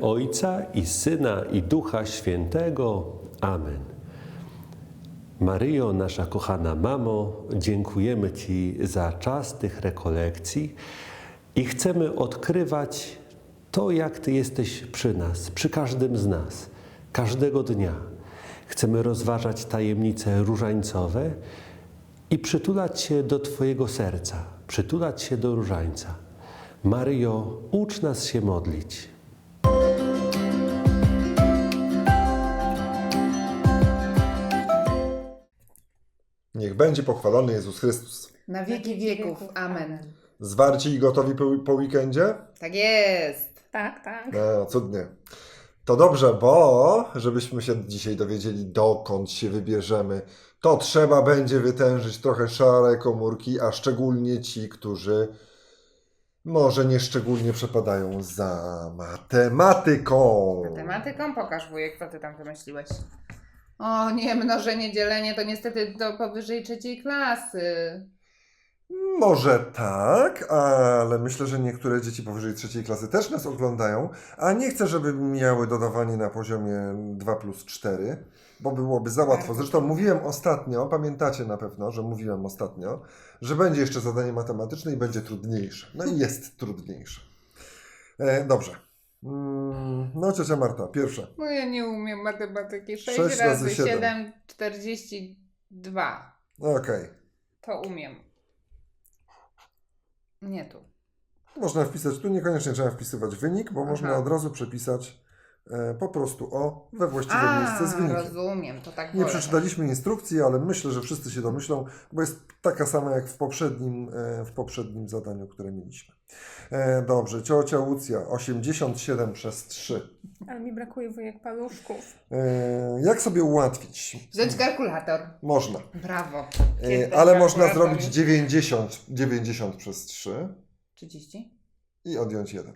Ojca i Syna i Ducha Świętego. Amen. Maryjo, nasza kochana mamo, dziękujemy Ci za czas tych rekolekcji i chcemy odkrywać to, jak Ty jesteś przy nas, przy każdym z nas, każdego dnia. Chcemy rozważać tajemnice różańcowe i przytulać się do Twojego serca, przytulać się do różańca. Maryjo, ucz nas się modlić. Niech będzie pochwalony Jezus Chrystus. Na wieki wieków. Amen. Zwarci i gotowi po, po weekendzie? Tak jest. Tak, tak. No, cudnie. To dobrze, bo żebyśmy się dzisiaj dowiedzieli, dokąd się wybierzemy, to trzeba będzie wytężyć trochę szare komórki, a szczególnie ci, którzy może nieszczególnie przepadają za matematyką. Matematyką pokaż wujek, co ty tam wymyśliłeś. O nie, mnożenie, dzielenie to niestety do powyżej trzeciej klasy. Może tak, ale myślę, że niektóre dzieci powyżej trzeciej klasy też nas oglądają, a nie chcę, żeby miały dodawanie na poziomie 2 plus 4, bo byłoby za łatwo. Zresztą mówiłem ostatnio, pamiętacie na pewno, że mówiłem ostatnio, że będzie jeszcze zadanie matematyczne i będzie trudniejsze. No i jest trudniejsze. E, dobrze. Mm, No, ciocia Marta, pierwsza. No ja nie umiem matematyki. 6, Sześć razy razy siedem. 7, 42. Okej. To umiem. Nie tu. Można wpisać, tu niekoniecznie trzeba wpisywać wynik, bo można od razu przepisać po prostu o we właściwe A, miejsce z wynikiem. rozumiem, to tak Nie wolę. przeczytaliśmy instrukcji, ale myślę, że wszyscy się domyślą, bo jest taka sama jak w poprzednim, e, w poprzednim zadaniu, które mieliśmy. E, Dobrze, ciocia Łucja, 87 przez 3. Ale mi brakuje wujek paluszków. E, Jak sobie ułatwić? Wziąć kalkulator. Można, Brawo. E, Kiedy ale można zrobić jest- 90, 90 przez 3 30? i odjąć 1.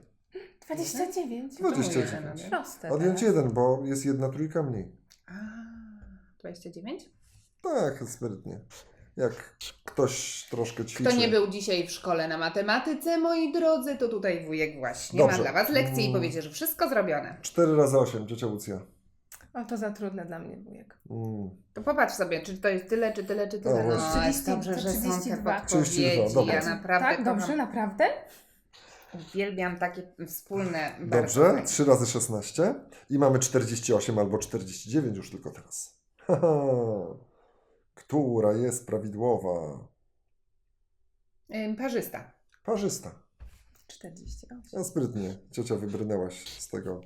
29. Czemu 29. jeden robię? Proste. Odjąć. 1, bo jest jedna trójka mniej. A, 29? Tak, sprytnie. Jak ktoś troszkę ćwiczy. Kto nie był dzisiaj w szkole na matematyce, moi drodzy, to tutaj wujek właśnie Dobrze. ma dla Was lekcję i Mm. powiecie, że wszystko zrobione. 4 razy 8, ciocia Łucja. O, to za trudne dla mnie wujek. Mm. To popatrz sobie, czy to jest tyle, czy tyle, czy tyle. O, No, właśnie. jest dobrze, że są te 32. podpowiedzi. 32, dobra. Ja naprawdę tak, dobrze, kocham, naprawdę? Uwielbiam takie wspólne Dobrze, fajne. 3 razy 16 i mamy 48 albo 49 już tylko teraz. Która jest prawidłowa? Parzysta. Parzysta. 48. No, sprytnie, ciocia wybrnęłaś z tego.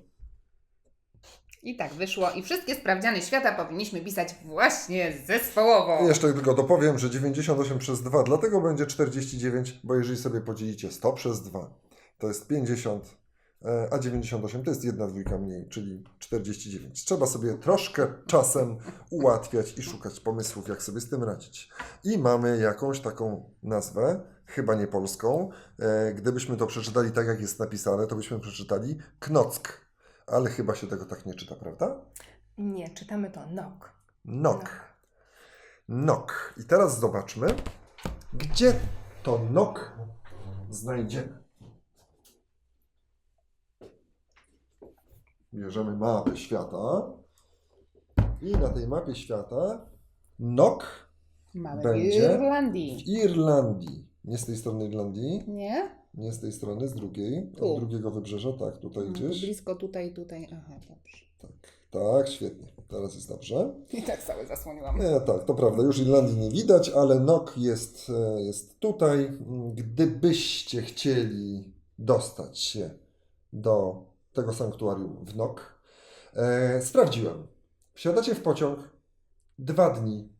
I tak wyszło. I wszystkie sprawdziany świata powinniśmy pisać właśnie zespołowo. Jeszcze tylko dopowiem, że 98 przez 2, dlatego będzie 49, bo jeżeli sobie podzielicie 100 przez 2, to jest 50, e, a 98 to jest jedna dwójka mniej, czyli 49. Trzeba sobie troszkę czasem ułatwiać i szukać pomysłów, jak sobie z tym radzić. I mamy jakąś taką nazwę, chyba nie polską. E, Gdybyśmy to przeczytali tak, jak jest napisane, to byśmy przeczytali knock, ale chyba się tego tak nie czyta, prawda? Nie, czytamy to nok. Nok. Nok. I teraz zobaczmy, gdzie to nok znajdziemy. Bierzemy mapę świata i na tej mapie świata nok Mamy Będzie. w Irlandii. w Irlandii. Nie z tej strony Irlandii, Nie? nie z tej strony, z drugiej, Tu. od drugiego wybrzeża, tak, tutaj gdzieś. blisko tutaj, tutaj. Aha, dobrze. Tak, tak, świetnie. Teraz jest dobrze. I tak całe zasłoniłam. Nie, tak, to prawda. Już Irlandii nie widać, ale NOK jest, e, jest tutaj. Gdybyście chcieli dostać się do tego sanktuarium w NOK, e, sprawdziłem. Wsiadacie w pociąg dwa dni,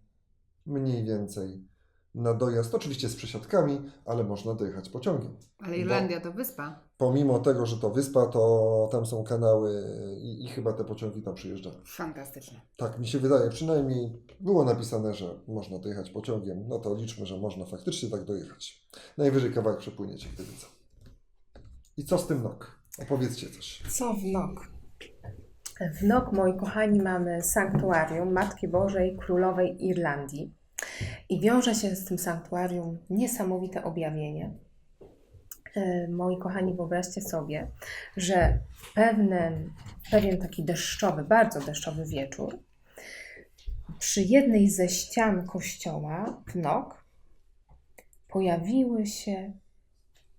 mniej więcej, na dojazd. Oczywiście z przesiadkami, ale można dojechać pociągiem. Ale Irlandia to wyspa. Pomimo tego, że to wyspa, to tam są kanały i, i chyba te pociągi tam przyjeżdżają. Fantastyczne. Tak mi się wydaje, przynajmniej było napisane, że można dojechać pociągiem, no to liczmy, że można faktycznie tak dojechać. Najwyżej kawałek przepłyniecie, gdyby co. I co z tym NOK? Opowiedzcie coś. Co w nok? W nok, moi kochani, mamy sanktuarium Matki Bożej Królowej Irlandii. I wiąże się z tym sanktuarium niesamowite objawienie. E, Moi kochani, wyobraźcie sobie, że pewnym, pewien taki deszczowy, bardzo deszczowy wieczór, przy jednej ze ścian kościoła w Nok pojawiły się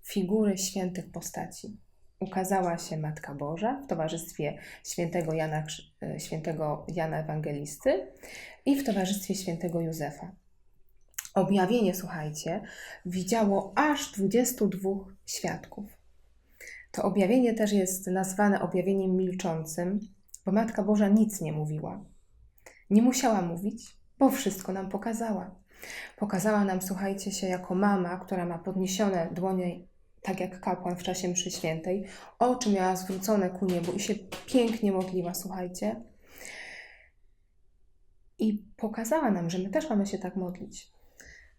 figury świętych postaci. Ukazała się Matka Boża w towarzystwie świętego Jana, e, świętego Jana Ewangelisty i w towarzystwie świętego Józefa. Objawienie, słuchajcie, widziało aż 22 świadków. To objawienie też jest nazwane objawieniem milczącym, bo Matka Boża nic nie mówiła. Nie musiała mówić, bo wszystko nam pokazała. Pokazała nam, słuchajcie się, jako mama, która ma podniesione dłonie, tak jak kapłan w czasie mszy świętej, oczy miała zwrócone ku niebu i się pięknie modliła, słuchajcie. I pokazała nam, że my też mamy się tak modlić.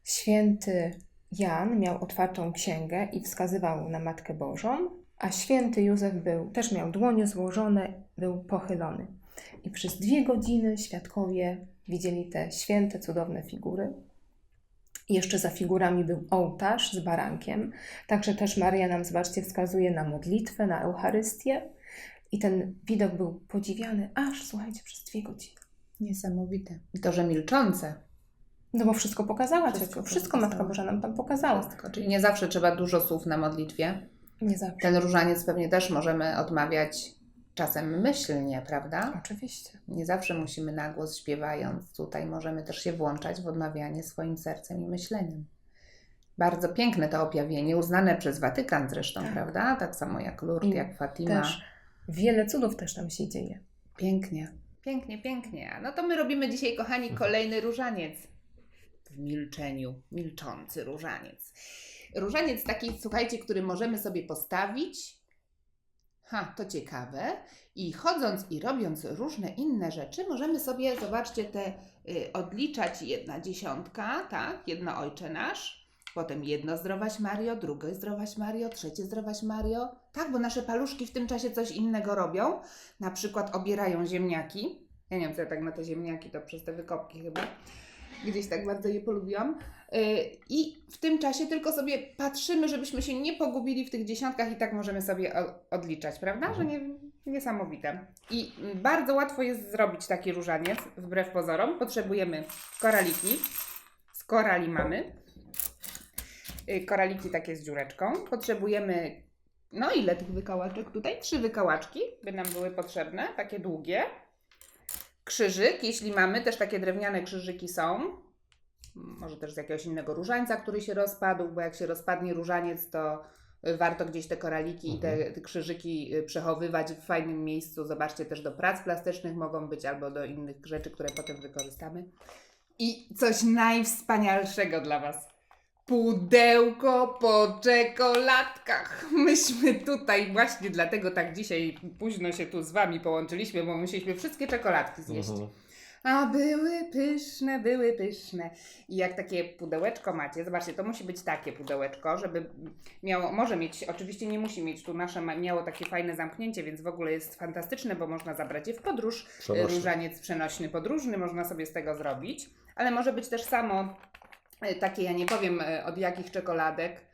Święty Jan miał otwartą księgę i wskazywał na Matkę Bożą, a święty Józef był, też miał dłonie złożone, był pochylony. I przez dwie godziny świadkowie widzieli te święte, cudowne figury. Jeszcze za figurami był ołtarz z barankiem. Także też Maria nam, zobaczcie, wskazuje na modlitwę, na Eucharystię. I ten widok był podziwiany aż, słuchajcie, przez dwie godziny. Niesamowite. I to, że milczące. No bo wszystko pokazała Wszystko wszystko, wszystko pokazała. Matka Boża nam tam pokazała. Wszystko. Czyli nie zawsze trzeba dużo słów na modlitwie. Nie zawsze. Ten różaniec pewnie też możemy odmawiać czasem myślnie, prawda? Oczywiście. Nie zawsze musimy na głos śpiewając. Tutaj możemy też się włączać w odmawianie swoim sercem i myśleniem. Bardzo piękne to objawienie, uznane przez Watykan zresztą, Tak. prawda? Tak samo jak Lourdes, I jak Fatima. Też wiele cudów też tam się dzieje. Pięknie. Pięknie, pięknie. No to my robimy dzisiaj, kochani, kolejny różaniec. W milczeniu. Milczący różaniec. Różaniec taki, słuchajcie, który możemy sobie postawić. Ha, to ciekawe. I chodząc i robiąc różne inne rzeczy, możemy sobie, zobaczcie, te y, odliczać jedna dziesiątka, tak? Jedno Ojcze Nasz, potem jedno Zdrowaś Mario, drugie Zdrowaś Mario, trzecie Zdrowaś Mario. Tak, bo nasze paluszki w tym czasie coś innego robią na przykład obierają ziemniaki. Ja nie wiem, co ja tak na te ziemniaki, to przez te wykopki chyba. Gdzieś tak bardzo je polubiłam. Yy, I w tym czasie tylko sobie patrzymy, żebyśmy się nie pogubili w tych dziesiątkach i tak możemy sobie odliczać, prawda? Że nie, niesamowite. I bardzo łatwo jest zrobić taki różaniec, wbrew pozorom. Potrzebujemy koraliki. Z korali mamy. Yy, Koraliki takie z dziureczką. Potrzebujemy no ile tych wykałaczek tutaj? Trzy wykałaczki by nam były potrzebne, takie długie. Krzyżyk, jeśli mamy, też takie drewniane krzyżyki są. Może też z jakiegoś innego różańca, który się rozpadł, bo jak się rozpadnie różaniec, to y, warto gdzieś te koraliki i te, te krzyżyki y, przechowywać w fajnym miejscu. Zobaczcie, też do prac plastycznych mogą być albo do innych rzeczy, które potem wykorzystamy. I coś najwspanialszego dla Was. Pudełko po czekoladkach. Myśmy tutaj właśnie dlatego tak dzisiaj późno się tu z Wami połączyliśmy, bo musieliśmy wszystkie czekoladki zjeść. Mhm. A były pyszne, były pyszne. I jak takie pudełeczko macie, zobaczcie, to musi być takie pudełeczko, żeby miało, może mieć, oczywiście nie musi mieć, tu nasze miało takie fajne zamknięcie, więc w ogóle jest fantastyczne, bo można zabrać je w podróż. Przenośny. Różaniec przenośny podróżny, można sobie z tego zrobić, ale może być też samo e, takie, ja nie powiem e, od jakich czekoladek,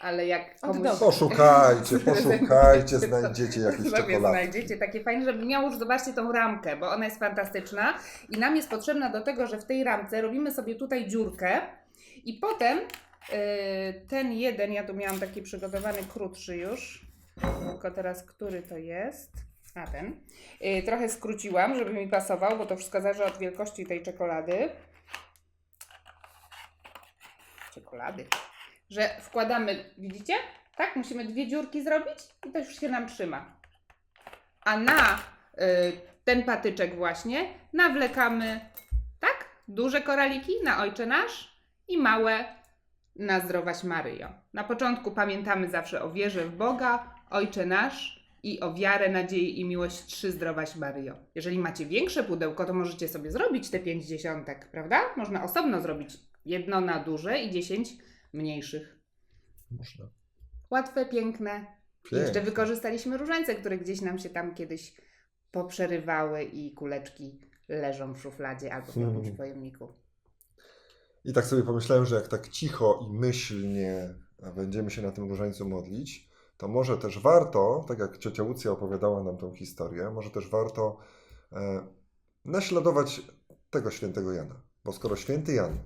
ale jak komuś... Poszukajcie, poszukajcie, znajdziecie jakieś czekolady. znajdziecie takie fajne, żeby miało już, zobaczcie tą ramkę, bo ona jest fantastyczna i nam jest potrzebna do tego, że w tej ramce robimy sobie tutaj dziurkę i potem yy, ten jeden, ja tu miałam taki przygotowany krótszy już, tylko teraz który to jest? A ten. Yy, trochę skróciłam, żeby mi pasował, bo to wszystko zależy od wielkości tej czekolady. Czekolady. Że wkładamy, widzicie? Tak, musimy dwie dziurki zrobić i to już się nam trzyma. A na y, ten patyczek właśnie nawlekamy, tak, duże koraliki na Ojcze Nasz i małe na Zdrowaś Maryjo. Na początku pamiętamy zawsze o wierze w Boga, Ojcze Nasz i o wiarę, nadzieję i miłość trzy Zdrowaś Maryjo. Jeżeli macie większe pudełko, to możecie sobie zrobić te pięć dziesiątek, prawda? Można osobno zrobić jedno na duże i dziesięć mniejszych. Można. Łatwe, piękne. Pięknie. Jeszcze wykorzystaliśmy różańce, które gdzieś nam się tam kiedyś poprzerywały i kuleczki leżą w szufladzie albo w jakimś Mhm. pojemniku. I tak sobie pomyślałem, że jak tak cicho i myślnie będziemy się na tym różańcu modlić, to może też warto, tak jak ciocia Łucja opowiadała nam tą historię, może też warto e, naśladować tego świętego Jana. Bo skoro święty Jan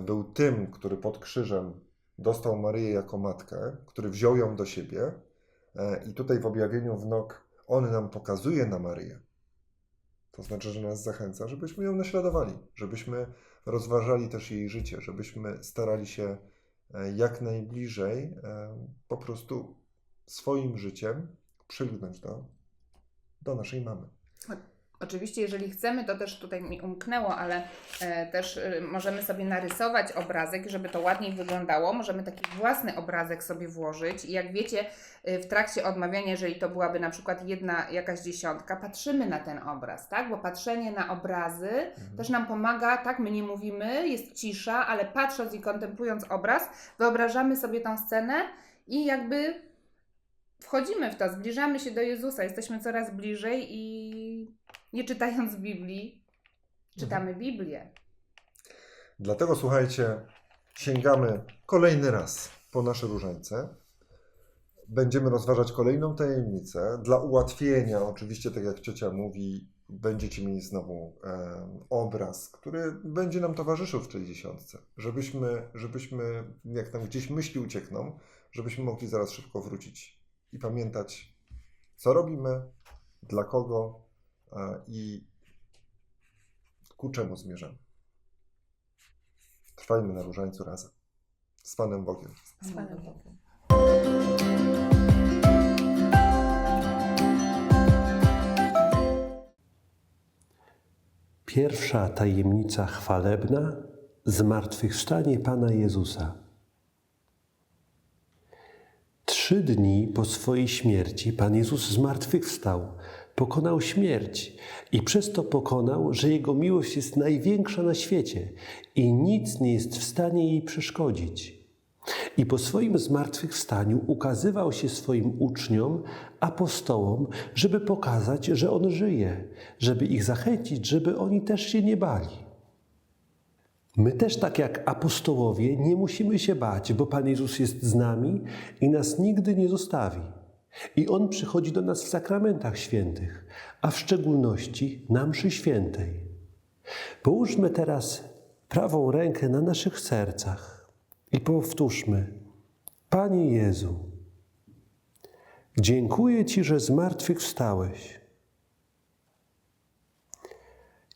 był tym, który pod krzyżem dostał Maryję jako matkę, który wziął ją do siebie, e, i tutaj w objawieniu wnok on nam pokazuje na Maryję. To znaczy, że nas zachęca, żebyśmy ją naśladowali, żebyśmy rozważali też jej życie, żebyśmy starali się e, jak najbliżej e, po prostu swoim życiem przylgnąć do, do naszej mamy. Oczywiście, jeżeli chcemy, to też tutaj mi umknęło, ale e, też e, możemy sobie narysować obrazek, żeby to ładniej wyglądało. Możemy taki własny obrazek sobie włożyć. I jak wiecie, e, w trakcie odmawiania, jeżeli to byłaby na przykład jedna jakaś dziesiątka, patrzymy na ten obraz, tak? Bo patrzenie na obrazy też nam pomaga, tak? My nie mówimy, jest cisza, ale patrząc i kontemplując obraz, wyobrażamy sobie tą scenę i jakby wchodzimy w to, zbliżamy się do Jezusa, jesteśmy coraz bliżej i nie czytając Biblii, czytamy Biblię. Dlatego słuchajcie, sięgamy kolejny raz po nasze różańce. Będziemy rozważać kolejną tajemnicę. Dla ułatwienia, oczywiście, tak jak ciocia mówi, będziecie mieli znowu e, obraz, który będzie nam towarzyszył w tej dziesiątce. Żebyśmy, żebyśmy, jak nam gdzieś myśli uciekną, żebyśmy mogli zaraz szybko wrócić i pamiętać, co robimy, dla kogo i ku czemu zmierzamy. Trwajmy na różańcu razem. Z Panem Bogiem. Z Panem Bogiem. Pierwsza tajemnica chwalebna zmartwychwstanie Pana Jezusa. Trzy dni po swojej śmierci Pan Jezus zmartwychwstał, pokonał śmierć i przez to pokonał, że Jego miłość jest największa na świecie i nic nie jest w stanie jej przeszkodzić. I po swoim zmartwychwstaniu ukazywał się swoim uczniom, apostołom, żeby pokazać, że On żyje, żeby ich zachęcić, żeby oni też się nie bali. My też, tak jak apostołowie, nie musimy się bać, bo Pan Jezus jest z nami i nas nigdy nie zostawi. I On przychodzi do nas w sakramentach świętych, a w szczególności na mszy świętej. Połóżmy teraz prawą rękę na naszych sercach i powtórzmy: Panie Jezu, dziękuję Ci, że zmartwychwstałeś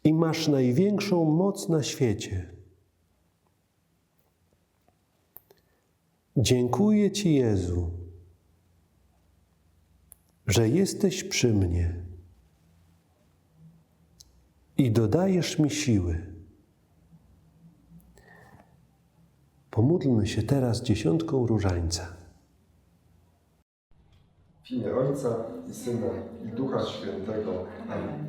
i masz największą moc na świecie. Dziękuję Ci, Jezu, że jesteś przy mnie i dodajesz mi siły. Pomódlmy się teraz dziesiątką różańca. W imię Ojca i Syna i Ducha Świętego. Amen.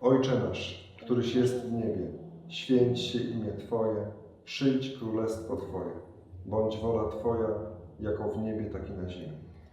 Ojcze nasz, któryś jest w niebie, święć się imię Twoje, przyjdź królestwo Twoje. Bądź wola Twoja, jako w niebie, tak i na ziemi.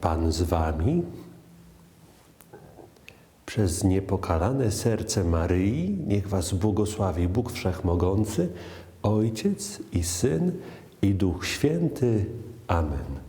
Pan z wami. Przez niepokalane serce Maryi niech was błogosławi Bóg Wszechmogący, Ojciec i Syn i Duch Święty. Amen.